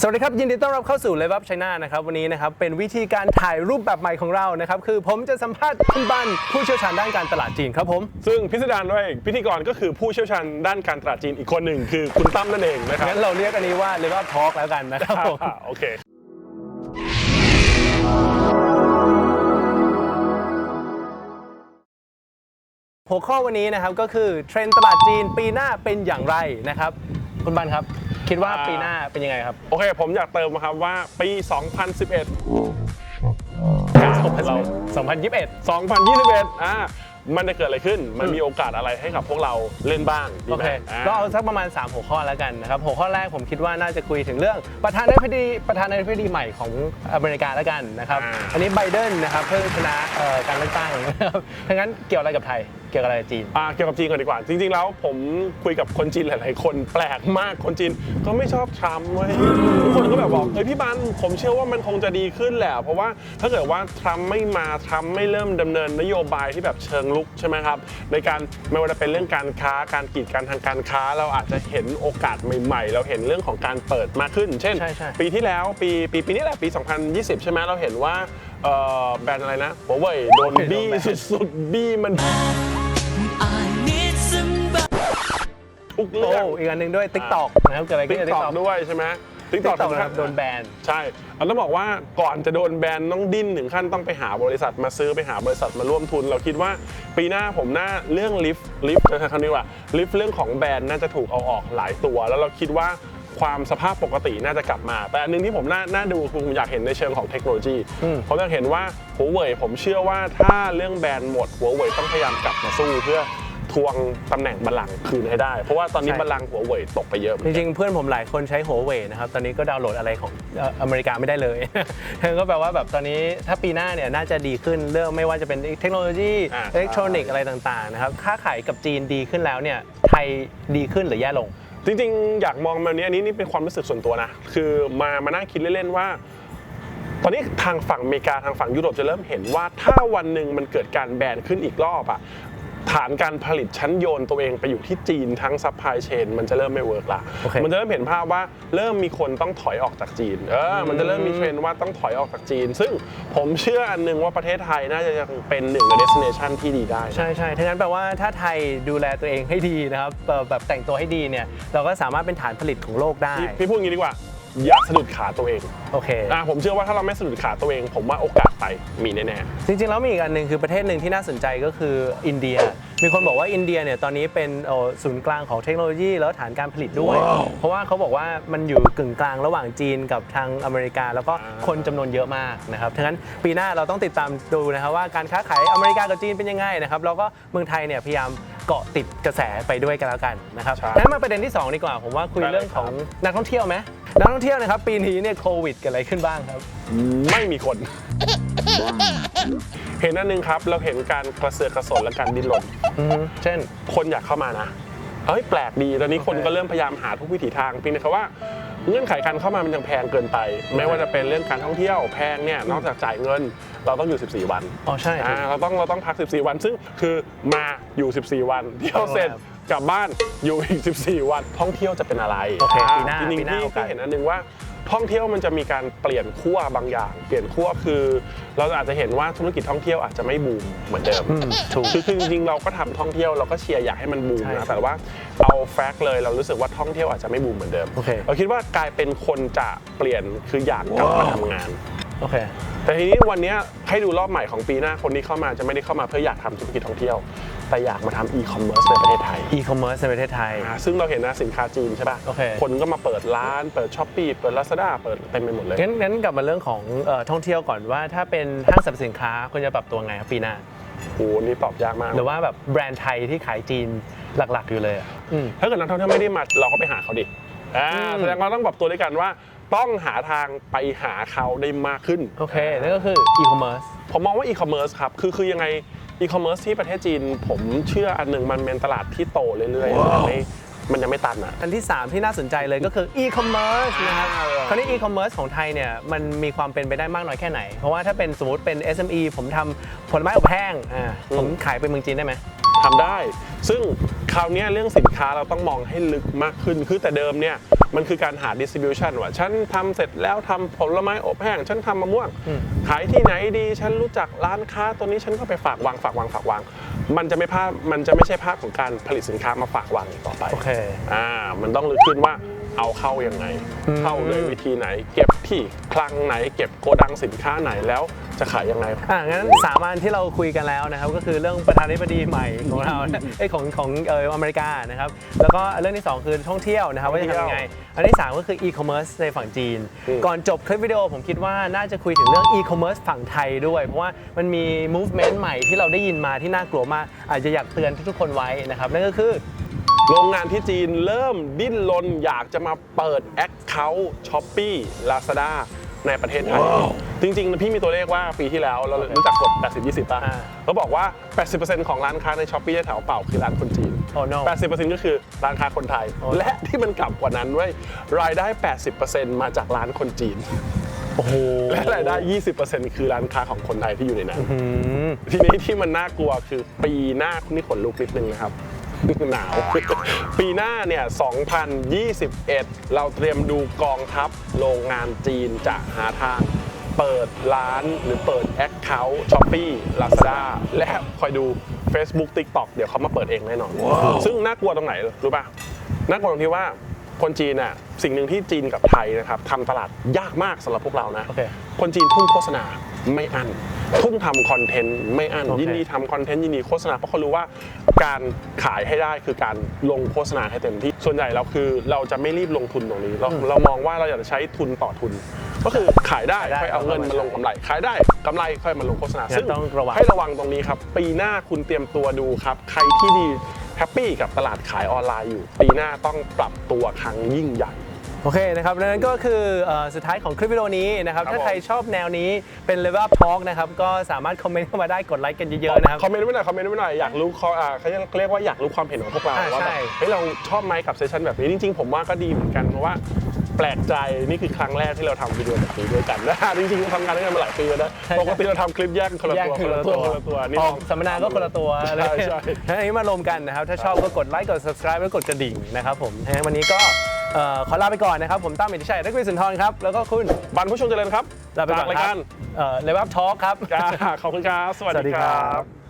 สวัสดีครับ ยินดีต้อนรับเข้าสู่ Live Up China นะครับ วันนี้นะครับ เป็นวิธีการถ่ายรูปแบบใหม่ของเรานะครับ คือผมจะสัมภาษณ์คุณบันผู้เชี่ยวชาญด้านการตลาดจีนครับผม ซึ่งพิสดารด้วยพิธีกรก็คือผู้เชี่ยวชาญด้านการตลาดจีนอีกคนหนึ่งคือคุณตั้มนั่นเองนะครับงั้นเราเรียกอันนี้ว่า Live Up Talk แล้วกันนะครับผมอ่าโอเค หัวข้อวันนี้นะครับก็คือเทรนด์ตลาดจีนปีหน้าเป็นอย่างไรนะครับ คุณบันครับ คิดว่าอ่าปีหน้าเป็นยังไงครับ โอเค ผมอยากเติมนะครับว่าปี 2011 เรา2021 2021 อ่า มันจะเกิดอะไรขึ้น มันมีโอกาสอะไรให้กับพวกเราเล่นบ้างดีโอไหมเคอ่าก็เอาสักประมาณ 3 หัวข้อแล้วกันนะครับ หัวข้อแรกผมคิดว่าน่าจะคุยถึงเรื่องประธานาธิบดีประธานาธิบดีใหม่ของอเมริกาแล้วกันนะครับอ่าอันนี้ไบเดนนะครับเพิ่งชนะเอ่อการเลือกตั้งนะครับทั้งนั้นเกี่ยวอะไรกับไทยเกี่ยวกับอะไรกับจีน อ่าเกี่ยวกับจีนก่อนดีกว่า จริง ๆ แล้วผมคุยกับคนจีนหลาย ๆ คนแปลกมากคนจีนก็ไม่ชอบทรัมป์เว้ยทุกคนก็แบบบอกเอ้ยพี่บันผมเชื่อว่ามันคงจะดีขึ้นแหละ เพราะว่าถ้าเกิดว่าทรัมป์ไม่มาทรัมป์ไม่เริ่มดำเนินนโยบายที่แบบเชิงลุกใช่ไหมครับ ในการไม่ว่าจะเป็นเรื่องการค้าการกีดกันทางการค้า เราอาจจะเห็นโอกาสใหม่ ๆ เราเห็นเรื่องของการเปิดมากขึ้น เช่น ใช่ใช่ ปีที่แล้วปีปีปีนี้แหละปี 2020 ใช่ไหมเราเห็นว่าเอ่อแบรนด์อะไรนะหัวเว่ยโดนบี้สุดๆบี้มัน ทุกโอ้เรื่องอีกอันหนึ่งด้วย TikTok นะครับเกิดอะไรติ๊ขึ้กนกับ ตอก TikTok ด้วยใช่ไหมติ๊กตอก TikTok นะครับโดนแบน ใช่เราต้องบอกว่าก่อนจะโดนแบนต้องดิ้นถึงขั้นต้องไปหาบริษัทมาซื้อไปหาบริษัทมาร่วมทุน เราคิดว่าปีหน้าผมน่าเรื่องลิฟต์ลิฟต์จะใช้คำนี้ว่าลิฟต์เรื่องของแบรนด์น่าจะถูกเอาออกหลายตัว แล้วเราคิดว่าความสภาพปกติน่าจะกลับมา แต่อันหนึงที่ผมน่าน่าดูคือผมอยากเห็นในเชิงของเทคโนโลยีอืม ผมอยากเห็นว่าหัวเว่ยผมเชื่อว่าถ้าเรื่องแบรนด์หมดหัวเว่ยต้องพยายามกลับมาสู้เพื่อ ทวงตำแหน่งบัลลังก์คืนให้ได้ เพราะว่าตอนนี้บัลลังก์หัวเว่ยตกไปเยอะเหมือนจกัน ริงๆ เพื่อนผมหลายคนใช้หัวเว่ยนะครับ ตอนนี้ก็ดาวน์โหลดอะไรของเอ่ออเมริกาไม่ได้เลย ก็แปลว่าแบบตอนนี้ถ้าปีหน้าเนี่ยน่าจะดีขึ้นเรื่องไม่ว่าจะเป็นเทคโนโลยีอ่า อิเล็กทรอนิกส์อะไรต่างๆนะครับ ค้าขายกับจีนดีขึ้นแล้วเนี่ยไทยดีขึ้นหรือแย่ลง จริงๆ อยากมองแบบนี้อันนี้นี่เป็นความรู้สึกส่วนตัวนะ คือมามานั่งคิดเล่นๆว่า ตอนนี้ทางฝั่งอเมริกาทางฝั่งยุโรปจะเริ่มเห็นว่าถ้าวันหนึ่งมันเกิดการแบนขึ้นอีกรอบอะ ฐานการผลิตชั้นโยนตัวเองไปอยู่ที่จีนทั้งซัพพลายเชนมันจะเริ่มไม่เวิร์กละโอเคมันจะเริ่มเห็นภาพว่าเริ่มมีคนต้องถอยออกจากจีน เออ มันจะเริ่มมีเทรนด์ว่าต้องถอยออกจากจีน ซึ่งผมเชื่ออันหนึงว่าประเทศไทยน่าจะยังเป็นหนึ่งใน destination ที่ดีได้ ใช่ใช่ทั้งนั้นแปลว่าถ้าไทยดูแลตัวเองให้ดีนะครับเอ่อแบบแต่งตัวให้ดีเนี่ยเราก็สามารถเป็นฐานผลิตของโลกได้ พี่พี่พูดอย่างนี้ดีกว่า อย่าสะดุดขาตัวเองโอเค อะผมเชื่อว่าถ้าเราไม่สะดุดขาตัวเอง ผมว่าโอกาสไปมีแน่จริงๆ แล้วมีอีกอันหนึ่งคือประเทศหนึ่งที่น่าสนใจก็คืออินเดีย มีคนบอกว่าอินเดียเนี่ยตอนนี้เป็นเอ่อศูนย์กลางของเทคโนโลยี แล้วฐานการผลิตด้วย เพราะว่าเขาบอกว่ามันอยู่กึ่งกลางระหว่างจีนกับทางอเมริกา แล้วก็คนจำนวนเยอะมากนะครับทั้งนั้นปีหน้าเราต้องติดตามดูนะครับว่าการค้าขายอเมริกากับจีนเป็นยังไงนะครับแล้วก็เมืองไทยเนี่ยพยายามเกาะติดกระแสไปด้วยกันแล้วกันนะครับงั้นมาประเด็นที่สองดีกว่าผมว่าคุยเรื่องของนักท่องเที่ยวไหม นักท่องเที่ยวนะครับปีนี้เนี่ยโควิดเกิดอะไรขึ้นบ้างครับๆไม่มีคน เห็นอันหนึงครับ เราเห็นการกระเสือกกระสนและการดิ้นรนอือฮึเช่น คนอยากเข้ามานะเอ้ยแปลกดีตอนนี้คนโอเคก็เริ่มพยายามหาทุกวิถีทางเพียงแต่ว่าเงื่อนไขการเข้ามามันยังแพงเกินไป ไม่ว่าจะเป็นเรื่องการท่องเที่ยวแพงเนี่ยนอกจากจ่ายเงิน เราต้องอยู่ 14 วันอ๋อใช่ อ่าเราต้องเราต้องพัก 14 วัน ซึ่งคือมาอยู่ 14 วันเที่ยวเสร็จ กลับบ้านอยู่อีก 14 วันท่องเที่ยวจะเป็นอะไรโอเคปีหน้าจริงปีๆหน้าที่โอกาสที่เห็นอันหนึงว่าท่องเที่ยวมันจะมีการเปลี่ยนขั้วบางอย่าง เปลี่ยนขั้วคือ เราอาจจะเห็นว่าธุรกิจท่องเที่ยวอาจจะไม่บูมเหมือนเดิม อืมถูก คือคือจริงๆเราก็ทำท่องเที่ยวเราก็เชียร์อยากให้มันบูมใช่นะแต่ว่าเอาแฟกต์เลยเรารู้สึกว่าท่องเที่ยวอาจจะไม่บูมเหมือนเดิมโอเค เราคิดว่ากลายเป็นคนจะเปลี่ยนคืออยากกลับมาทำงาน โอเค แต่ทีนี้วันเนี้ยให้ดูรอบใหม่ของปีหน้าคนที่เข้ามาจะไม่ได้เข้ามาเพื่ออยากทำธุรกิจท่องเที่ยว แต่อยากมาทำอีคอมเมิร์ซในประเทศไทยอีคอมเมิร์ซในประเทศไทย อ่าซึ่งเราเห็นนะสินค้าจีนใช่ป่ะโอเค คนก็มาเปิดร้านเปิดช้อปปี้เปิดลาซาด้าเปิดเต็มไปหมดเลยงั้นงั้นกลับมาเรื่องของเอ่อท่องเที่ยวก่อนว่าถ้าเป็นห้างสรรพสินค้าควรจะปรับตัวไงครับปีหน้า โอ้โหนี่ตอบยากมาก หรือว่าแบบแบรนด์ไทยที่ขายจีนหลักๆอยู่เลยอะอืม ถ้าเกิดนักท่องเที่ยวไม่ได้มาเราก็ไปหาเขาดิอ่าอืม แสดงว่าต้องปรับตัวด้วยกันว่า ต้องหาทางไปหาเขาได้มากขึ้นโอเค นั่นก็คืออีคอมเมิร์ซ ผมมองว่าอีคอมเมิร์ซครับ คือคือยังไง อีคอมเมิร์ซที่ประเทศจีน ผมเชื่ออันหนึ่งมันเป็นตลาดที่โตเรื่อยๆมันยังไม่มันยังไม่ตันอะ อันที่ 3 ที่น่าสนใจเลยก็คืออีคอมเมิร์ซนะครับอ่าคราวนี้อีคอมเมิร์ซของไทยเนี่ยมันมีความเป็นไปได้มากน้อยแค่ไหน เพราะว่าถ้าเป็นสมมติเป็น SME ผมทำผลไม้อบแห้งอ่าผมขายไปเมืองจีนได้ไหม ทำได้ ซึ่งคราวเนี้ยเรื่องสินค้าเราต้องมองให้ลึกมากขึ้น คือแต่เดิมเนี่ยมันคือการหา distribution ว่า ฉันทำเสร็จแล้วทำผลไม้อบแห้ง ฉันทำมะม่วง ขายที่ไหนดี ฉันรู้จักร้านค้าตัวนี้ฉันก็ไปฝากวางฝากวางฝากวาง มันจะไม่ภาพมันจะไม่ใช่ภาพของการผลิตสินค้ามาฝากวางอีกต่อไปโอเคอ่ามันต้องลึกขึ้นว่า เอาเข้ายังไง เข้าเลยวิธีไหน เก็บที่คลังไหน เก็บโกดังสินค้าไหนแล้วจะขายยังไงอะงั้นสามอันที่เราคุยกันแล้วนะครับ ก็คือเรื่องประธานาธิบดีใหม่ของเราไอยของของเอออเมริกานะครับ แล้วก็เรื่องที่ 2 คือท่องเที่ยวนะครับ ว่าจะทำยังไง อันที่ 3 ก็คืออีคอมเมิร์ซในฝั่งจีนอืมก่อนจบคลิปวิดีโอผมคิดว่าน่าจะคุยถึงเรื่องอีคอมเมิร์ซฝั่งไทยด้วย เพราะว่ามันมี movement ใหม่ที่เราได้ยินมาที่น่ากลัวมากอาจจะอยากเตือนทุกๆคนไว้นะครับนั่นก็คือ โรงงานที่จีนเริ่มดิ้นรนอยากจะมาเปิดแอคเคาท์ช้อปปี้ลาซาด้าในประเทศไทย จริงๆ พี่มีตัวเลขว่าปีที่แล้วเรารู้จักกฎ 80-20 ป่ะอ่าเขาบอกว่า 80%ของร้านค้าในช้อปปี้แถวเป่าคือร้านคนจีน Oh no 80%ก็คือร้านค้าคนไทย Oh no และที่มันกลับกว่านั้นเว้ยรายได้ 80%มาจากร้านคนจีนโอ้โหและรายได้ 20%คือร้านค้าของคนไทยที่อยู่ในนั้นอืมทีนี้ที่มันน่ากลัวคือปีหน้าคุณนี่ขนลุกนิดนึงนะครับ หนาว ปีหน้าเนี่ย 2021 เราเตรียมดูกองทัพโรงงานจีนจะหาทางเปิดร้านหรือเปิดแอคเคาท์ช้อปปี้ลาซาด้าและคอยดู Facebook TikTok เดี๋ยวเขามาเปิดเองแน่นอน ซึ่งน่ากลัวตรงไหนรู้ป่ะ น่ากลัวตรงที่ว่าคนจีนน่ะสิ่งหนึ่งที่จีนกับไทยนะครับทำตลาดยากมากสำหรับพวกเรานะโอเคคนจีนทุ่มโฆษณา ไม่อั้นทุ่มทำคอนเทนต์ไม่อั้นโอเคยินดีทำคอนเทนต์ยินดีโฆษณาเพราะเขารู้ว่าการขายให้ได้คือการลงโฆษณาให้เต็มที่ส่วนใหญ่เราคือเราจะไม่รีบลงทุนตรงนี้ เราเรามองว่าเราอยากจะใช้ทุนต่อทุน ก็คือขายได้ขายได้ค่อยเอาเงินมาลงกำไร ขายได้กำไรค่อยมาลงโฆษณางั้นซึ่งต้องระวังให้ระวังตรงนี้ครับ ปีหน้าคุณเตรียมตัวดูครับ ใครที่ดีแฮปปี้กับตลาดขายออนไลน์อยู่ ปีหน้าต้องปรับตัวครั้งยิ่งใหญ่ โอเคนะครับดังนั้นก็คือเอ่อสุดท้ายของคลิปวิดีโอนี้นะครับครับถ้าใครผม ชอบแนวนี้เป็น Level Up Talk นะครับก็สามารถคอมเมนต์เข้ามาได้กดไลค์กันเยอะๆนะครับ คอมเมนต์ไว้หน่อยคอมเมนต์ไว้หน่อยอยากรู้เขาอ่าเขาเรียกเขาเรียกว่าอยากรู้ความเห็นของพวกเราอ่าว่าใช่แบบเฮ้ยเราชอบไหมกับเซสชันแบบนี้จริงๆ ผมว่าก็ดีเหมือนกันเพราะว่าแปลกใจนี่คือครั้งแรกที่เราทำวิดีโอแบบนี้ด้วยกันนะ จริงๆเราทำงานด้วยกันมาหลายปีแล้วนะปกติเราทำคลิปแยกกันคนละแยกตัวคือคนละตัวคนละตัวนี่อลออกงสัมมนาก็คนละตัวใช่อะไรใช่อันนี้มารวมกันนะครับ ถ้าชอบก็กดไลค์กด subscribe แล้วกดกระดิ่งนะครับผมงั้นวันนี้ก็ เอ่อขอลาไปก่อนนะครับ ผมตั้มอิทธิชัยและกุยสุนทรครับ แล้วก็คุณบันผู้ชมเจริญครับลาไปก่อนจากรายคการัรบเอ่อ Level Up Talk ครับ จ้าขอบคุณครับ สวัสสวัสดีดีคครัรับบ